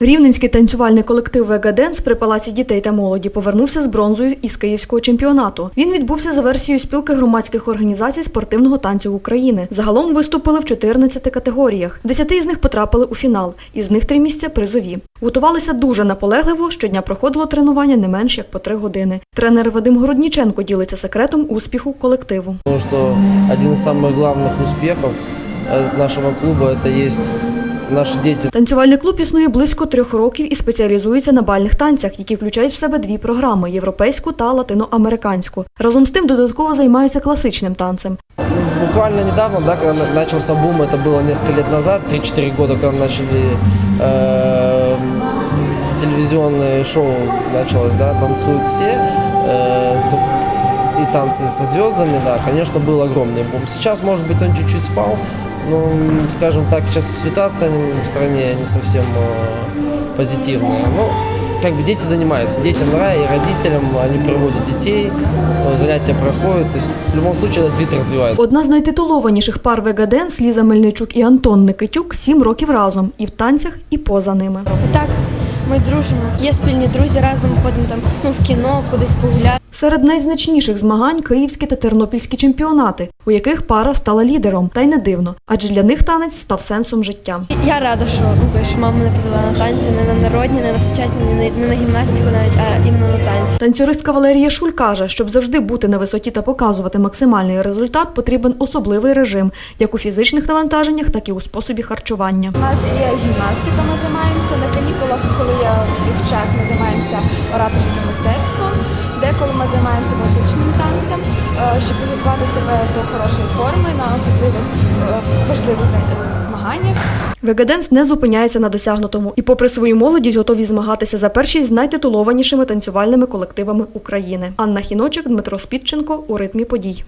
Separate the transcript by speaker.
Speaker 1: Рівненський танцювальний колектив «Вегаденс» при Палаці дітей та молоді повернувся з бронзою із київського чемпіонату. Він відбувся за версією спілки громадських організацій спортивного танцю України. Загалом виступили в 14 категоріях. Десяти із них потрапили у фінал, із них три місця призові. Готувалися дуже наполегливо. Щодня проходило тренування не менш як по три години. Тренер Вадим Городніченко ділиться секретом успіху колективу.
Speaker 2: Потому что один из самых главных успехов э, нашего клуба это есть наши дети.
Speaker 1: Танцювальний клуб існує близько трьох років і спеціалізується на бальних танцях, які включають в себе дві програми європейську та латиноамериканську. Разом з тим додатково займаються класичним танцем.
Speaker 2: Буквально недавно, да, когда на- начался бум, это было несколько лет назад, 3-4 года, когда начали э, телевизионное шоу началось, да, танцуют все, э, то- и танцы со звездами, да, конечно, был огромный бум. Сейчас, может быть, он чуть-чуть спал, но, скажем так, сейчас ситуация в стране не совсем э, позитивная. Но как бы дети занимаются, детям нравится, и родителям они приводят детей, э, занятия проходят, то есть в любом случае этот вид развивается.
Speaker 1: Одна з найтитулованіших пар «Вегаденс» Ліза Мельничук і Антон Никитюк сім років разом і в танцях, і поза ними.
Speaker 3: Так, ми дружимо. Є спільні друзі, разом ходимо там ну, в кіно, кудись погуляти.
Speaker 1: Серед найзначніших змагань київські та тернопільські чемпіонати, у яких пара стала лідером, та й не дивно, адже для них танець став сенсом життя.
Speaker 3: Я рада, що, ну, то, що мама мене привела на танці, не на народні, не на сучасні, не на, не на гімнастику навіть, а іменно на танці.
Speaker 1: Танцюристка Валерія Шуль каже, щоб завжди бути на висоті та показувати максимальний результат, потрібен особливий режим, як у фізичних навантаженнях, так і у способі харчування.
Speaker 4: У нас є гімнастика, ми займаємося на канікулах, коли є всіх час, ми займаємося ораторським мистецтвом. Танцем, е, щоб підготувати себе до хорошої форми на особливих е, важливих змаганнях.
Speaker 1: Вегаденс не зупиняється на досягнутому і, попри свою молодість, готові змагатися за першість з найтитулованішими танцювальними колективами України. Анна Хіночик, Дмитро Спідченко у ритмі подій.